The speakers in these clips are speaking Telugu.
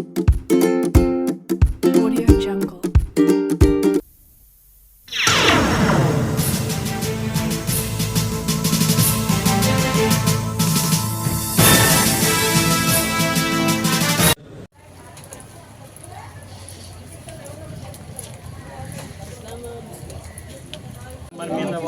you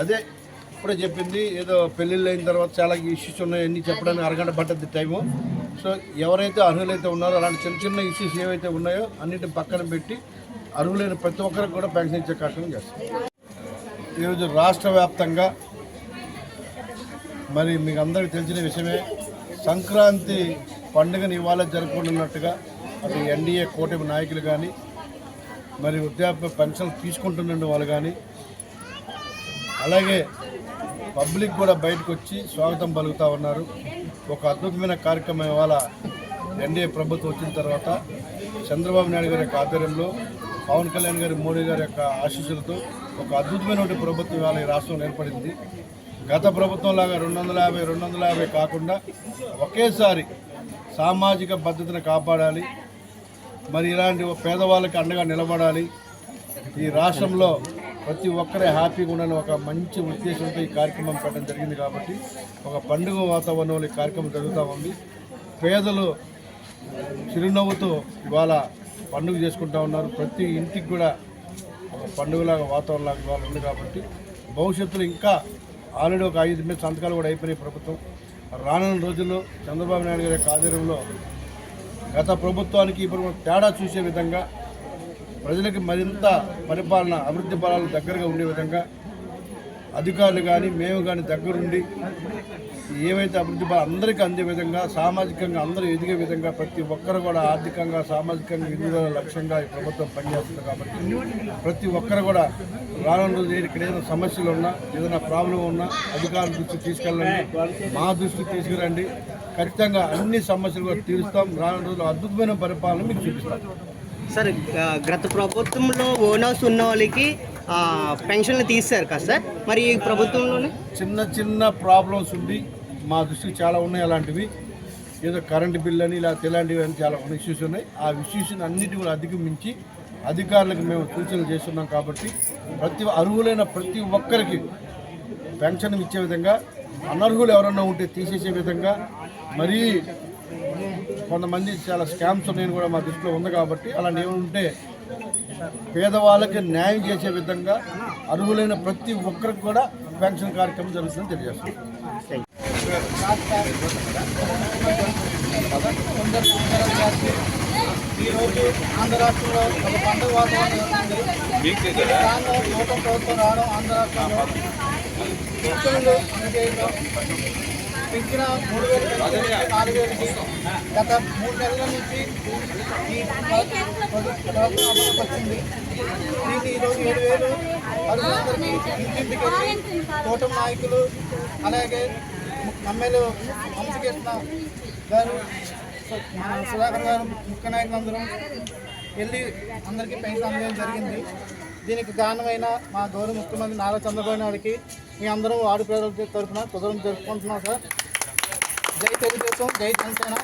అదే ఇప్పుడే చెప్పింది ఏదో పెళ్ళిళ్ళు అయిన తర్వాత చాలా ఇష్యూస్ ఉన్నాయి అన్ని చెప్పడానికి అరగంట పట్టద్ది టైము. సో ఎవరైతే అర్హులైతే ఉన్నారో అలాంటి చిన్న చిన్న ఇష్యూస్ ఏవైతే ఉన్నాయో అన్నిటిని పక్కన పెట్టి అర్హులైన ప్రతి ఒక్కరికి కూడా పెన్షన్ ఇచ్చే కార్యక్రమం చేస్తాం. ఈరోజు రాష్ట్ర వ్యాప్తంగా మరి మీకు అందరికీ తెలిసిన విషయమే సంక్రాంతి పండుగను ఇవాళ జరుపుకుంటున్నట్టుగా అది ఎన్డీఏ కూటమి నాయకులు కానీ మరి వృద్ధాప్య పెన్షన్ తీసుకుంటున్న వాళ్ళు కానీ అలాగే పబ్లిక్ కూడా బయటకు వచ్చి స్వాగతం పలుకుతూ ఉన్నారు. ఒక అద్భుతమైన కార్యక్రమం ఇవాళ ఎన్డీఏ ప్రభుత్వం వచ్చిన తర్వాత చంద్రబాబు నాయుడు గారి యొక్క ఆధ్వర్యంలో పవన్ కళ్యాణ్ గారి మోడీ గారి యొక్క ఆశీస్సులతో ఒక అద్భుతమైనటువంటి ప్రభుత్వం ఇవాళ ఈ రాష్ట్రంలో ఏర్పడింది. గత ప్రభుత్వం లాగా రెండు వందల యాభై రెండు వందల యాభై కాకుండా ఒకేసారి సామాజిక భద్రతను కాపాడాలి. మరి ఇలాంటి పేదవాళ్ళకి అండగా నిలబడాలి. ఈ రాష్ట్రంలో ప్రతి ఒక్కరే హ్యాపీగా ఉండాలని ఒక మంచి ఉద్దేశంతో ఈ కార్యక్రమం పెట్టడం జరిగింది కాబట్టి ఒక పండుగ వాతావరణంలో ఈ కార్యక్రమం జరుగుతూ ఉంది. పేదలు చిరునవ్వుతో ఇవాళ పండుగ చేసుకుంటూ ఉన్నారు. ప్రతి ఇంటికి కూడా ఒక పండుగలాగా వాతావరణంలాగా ఇవాళ ఉంది కాబట్టి భవిష్యత్తులో ఇంకా ఆల్రెడీ ఒక ఐదు మీద సంతకాలు కూడా అయిపోయినాయి ప్రభుత్వం. రానున్న రోజుల్లో చంద్రబాబు నాయుడు గారి యొక్క ఆధ్వర్యంలో గత ప్రభుత్వానికి ఇప్పుడు తేడా చూసే విధంగా ప్రజలకు మరింత పరిపాలన అభివృద్ధి పాలన దగ్గరగా ఉండే విధంగా అధికారులు కానీ మేము కానీ దగ్గరుండి ఏమైతే అభివృద్ధి అందరికీ అందే విధంగా సామాజికంగా అందరూ ఎదిగే విధంగా ప్రతి ఒక్కరు కూడా ఆర్థికంగా సామాజికంగా ఎదుగుదల లక్ష్యంగా ఈ ప్రభుత్వం పనిచేస్తుంది కాబట్టి ప్రతి ఒక్కరు కూడా రానున్న రోజు ఇక్కడ ఏదైనా సమస్యలు ఉన్నా ఏదైనా ప్రాబ్లం ఉన్నా అధికారుల దృష్టికి తీసుకెళ్ళండి. మా దృష్టికి తీసుకురండి. ఖచ్చితంగా అన్ని సమస్యలు కూడా తీరుస్తాం. రానున్న రోజులు అద్భుతమైన పరిపాలన మీకు చూపిస్తాం. సార్ గత ప్రభుత్వంలో ఓనర్స్ ఉన్న వాళ్ళకి పెన్షన్లు తీస్తారు కదా సార్? మరి ఈ ప్రభుత్వంలోనే? చిన్న చిన్న ప్రాబ్లమ్స్ ఉండి మా దృష్టికి చాలా ఉన్నాయి అలాంటివి. ఏదో కరెంటు బిల్ అని ఇలా ఇలాంటివి అని చాలా ఇష్యూస్ ఉన్నాయి. ఆ ఇష్యూస్ని అన్నిటి కూడా అధిగమించి అధికారులకు మేము సూచనలు చేస్తున్నాం కాబట్టి ప్రతి అర్హులైన ప్రతి ఒక్కరికి పెన్షన్ ఇచ్చే విధంగా అనర్హులు ఎవరన్నా ఉంటే తీసేసే విధంగా మరీ కొంతమంది చాలా స్కామ్స్ ఉన్నాయని కూడా మా దృష్టిలో ఉంది కాబట్టి అలాంటి ఏమి ఉంటే పేదవాళ్ళకి న్యాయం చేసే విధంగా అర్హులైన ప్రతి ఒక్కరికి కూడా పెన్షన్ కార్యక్రమం జరుగుతుందని తెలియజేస్తున్నాం. ఈరోజు ఆంధ్ర రాష్ట్రంలో ఒక పండుగ వాతావరణం ప్రభుత్వం రావడం ఆంధ్ర రాష్ట్రంలో పెంచిన మూడు వేలు నాలుగు వేలకి గత మూడు నెలల నుంచి ఈ ప్రభుత్వం వచ్చింది దీన్ని ఈరోజు ఏడు వేలు అర్హులందరికీ ఇంటింటికి వెళ్ళి కూటమి నాయకులు అలాగే ఎమ్మెల్యే వంశకృష్ణ గారు సుధాకర్ గారు ముఖ్య నాయకులందరం వెళ్ళి అందరికీ పెన్షన్ అందజేయడం జరిగింది. దీనికి కారణమైన మా గౌరవ ముఖ్యమంత్రి నారా చంద్రబాబు నాయుడికి మీ అందరం ప్రజల తరఫున కుదరం జరుపుకుంటున్నాం సార్. జై తెలుగుదేశం జై జనసేన